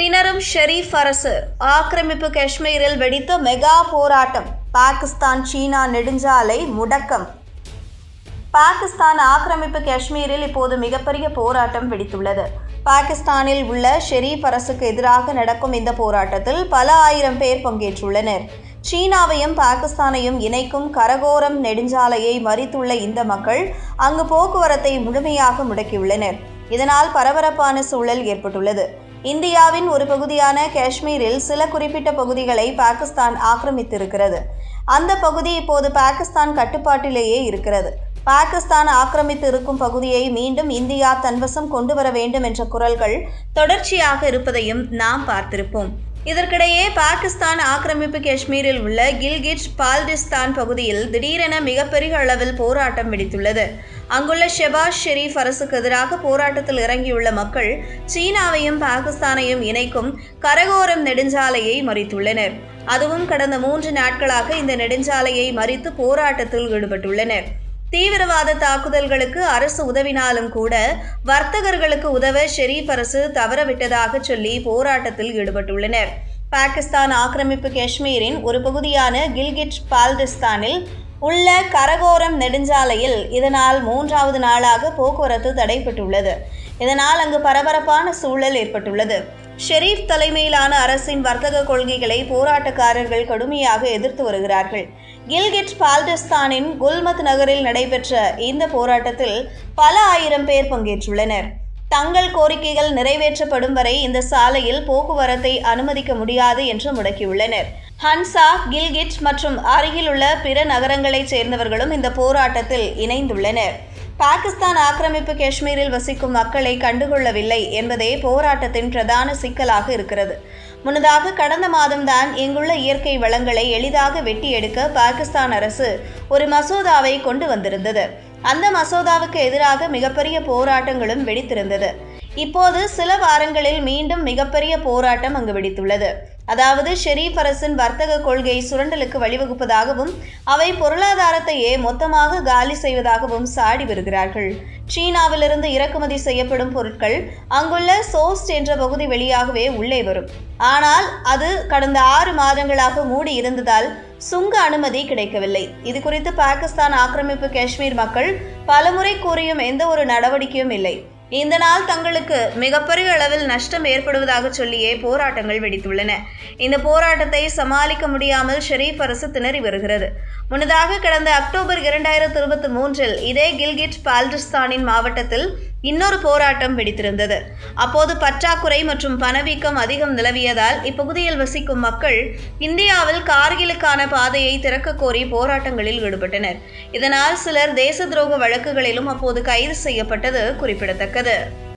திணறும் ஷெரீப் அரசு ஆக்கிரமிப்பு காஷ்மீரில் வெடித்த மெகா போராட்டம். பாகிஸ்தான் சீனா நெடுஞ்சாலை முடக்கம். பாகிஸ்தான் ஆக்கிரமிப்பு காஷ்மீரில் இப்போது மிகப்பெரிய போராட்டம் வெடித்துள்ளது. பாகிஸ்தானில் உள்ள ஷெரீப் அரசுக்கு எதிராக நடக்கும் இந்த போராட்டத்தில் பல ஆயிரம் பேர் பங்கேற்றுள்ளனர். சீனாவையும் பாகிஸ்தானையும் இணைக்கும் கரகோரம் நெடுஞ்சாலையை மறித்துள்ள இந்த மக்கள் அங்கு போக்குவரத்தை முழுமையாக முடக்கியுள்ளனர். இதனால் பரபரப்பான சூழல் ஏற்பட்டுள்ளது. இந்தியாவின் ஒரு பகுதியான காஷ்மீரில் சில குறிப்பிட்ட பகுதிகளை பாகிஸ்தான் ஆக்கிரமித்திருக்கிறது. அந்த பகுதி இப்போது பாகிஸ்தான் கட்டுப்பாட்டிலேயே இருக்கிறது. பாகிஸ்தான் ஆக்கிரமித்து இருக்கும் பகுதியை மீண்டும் இந்தியா தன்வசம் கொண்டு வர வேண்டும் என்ற குரல்கள் தொடர்ச்சியாக இருப்பதையும் நாம் பார்த்திருப்போம். இதற்கிடையே பாகிஸ்தான் ஆக்கிரமிப்பு காஷ்மீரில் உள்ள கில்கிட் பால்டிஸ்தான் பகுதியில் திடீரென மிகப்பெரிய அளவில் போராட்டம் வெடித்துள்ளது. அங்குள்ள ஷெபாஸ் ஷெரீப் அரசுக்கு எதிராக போராட்டத்தில் இறங்கியுள்ள மக்கள் சீனாவையும் பாகிஸ்தானையும் இணைக்கும் கரகோரம் நெடுஞ்சாலையை மறித்துள்ளனர். அதுவும் கடந்த மூன்று நாட்களாக இந்த நெடுஞ்சாலையை மறித்து போராட்டத்தில் ஈடுபட்டுள்ளனர். தீவிரவாத தாக்குதல்களுக்கு அரசு உதவினாலும் கூட வர்த்தகர்களுக்கு உதவ ஷெரீப் அரசு தவறவிட்டதாக சொல்லி போராட்டத்தில் ஈடுபட்டுள்ளனர். பாகிஸ்தான் ஆக்கிரமிப்பு காஷ்மீரின் ஒரு பகுதியான கில்கிட் பால்டிஸ்தானில் உள்ள கரகோரம் நெடுஞ்சாலையில் இதனால் மூன்றாவது நாளாக போக்குவரத்து தடைப்பட்டுள்ளது இதனால் அங்கு பரபரப்பான சூழல் ஏற்பட்டுள்ளது. ஷெரீப் தலைமையிலான அரசின் வர்த்தக கொள்கைகளை போராட்டக்காரர்கள் கடுமையாக எதிர்த்து வருகிறார்கள். கில்கிட் பால்டிஸ்தானின் குல்மத் நகரில் நடைபெற்ற இந்த போராட்டத்தில் பல ஆயிரம் பேர் பங்கேற்றுள்ளனர். தங்கள் கோரிக்கைகள் நிறைவேற்றப்படும் வரை இந்த சாலையில் போக்குவரத்தை அனுமதிக்க முடியாது என்று முடக்கியுள்ளனர். ஹன்சா கில்கிட் மற்றும் அருகிலுள்ள பிற நகரங்களைச் சேர்ந்தவர்களும் இந்த போராட்டத்தில் இணைந்துள்ளனர். பாகிஸ்தான் ஆக்கிரமிப்பு காஷ்மீரில் வசிக்கும் மக்களை கண்டுகொள்ளவில்லை என்பதே போராட்டத்தின் பிரதான சிக்கலாக இருக்கிறது. முன்னதாக கடந்த மாதம்தான் இங்குள்ள இயற்கை வளங்களை எளிதாக வெட்டி எடுக்க பாகிஸ்தான் அரசு ஒரு மசோதாவை கொண்டு வந்திருந்தது. அந்த மசோதாவுக்கு எதிராக மிகப்பெரிய போராட்டங்களும் வெடித்திருந்தது. இப்போது சில வாரங்களில் மீண்டும் மிகப்பெரிய போராட்டம் அங்கு வெடித்துள்ளது. அதாவது ஷெரீப் அரசின் வர்த்தக கொள்கை சுரண்டலுக்கு வழிவகுப்பதாகவும் அவை பொருளாதாரத்தையே மொத்தமாக காலி செய்வதாகவும் சாடி வருகிறார்கள். சீனாவிலிருந்து இறக்குமதி செய்யப்படும் பொருட்கள் அங்குள்ள சோஸ்ட் என்ற பகுதி வெளியாகவே உள்ளே வரும். ஆனால் அது கடந்த ஆறு மாதங்களாக மூடி இருந்ததால் சுங்க அனுமதி கிடைக்கவில்லை. இது குறித்து பாகிஸ்தான் ஆக்கிரமிப்பு காஷ்மீர் மக்கள் பலமுறை கூறியும் எந்த ஒரு நடவடிக்கையும் இல்லை. இந்த நாள் தங்களுக்கு மிகப்பெரிய அளவில் நஷ்டம் ஏற்படுவதாக சொல்லியே போராட்டங்கள் வெடித்துள்ளன. இந்த போராட்டத்தை சமாளிக்க முடியாமல் ஷெரீப் அரசு திணறி வருகிறது. முன்னதாக கடந்த அக்டோபர் இரண்டாயிரத்தி இருபத்தி மூன்றில் இதே கில்கிட் பால்டிஸ்தானின் மாவட்டத்தில் இன்னொரு போராட்டம் வெடித்திருந்தது. அப்போது பற்றாக்குறை மற்றும் பணவீக்கம் அதிகம் நிலவியதால் இப்பகுதியில் வசிக்கும் மக்கள் இந்தியாவில் கார்கிலுக்கான பாதையை திறக்க கோரி போராட்டங்களில் ஈடுபட்டனர். இதனால் சிலர் தேச துரோக வழக்குகளிலும் அப்போது கைது செய்யப்பட்டது குறிப்பிடத்தக்கது.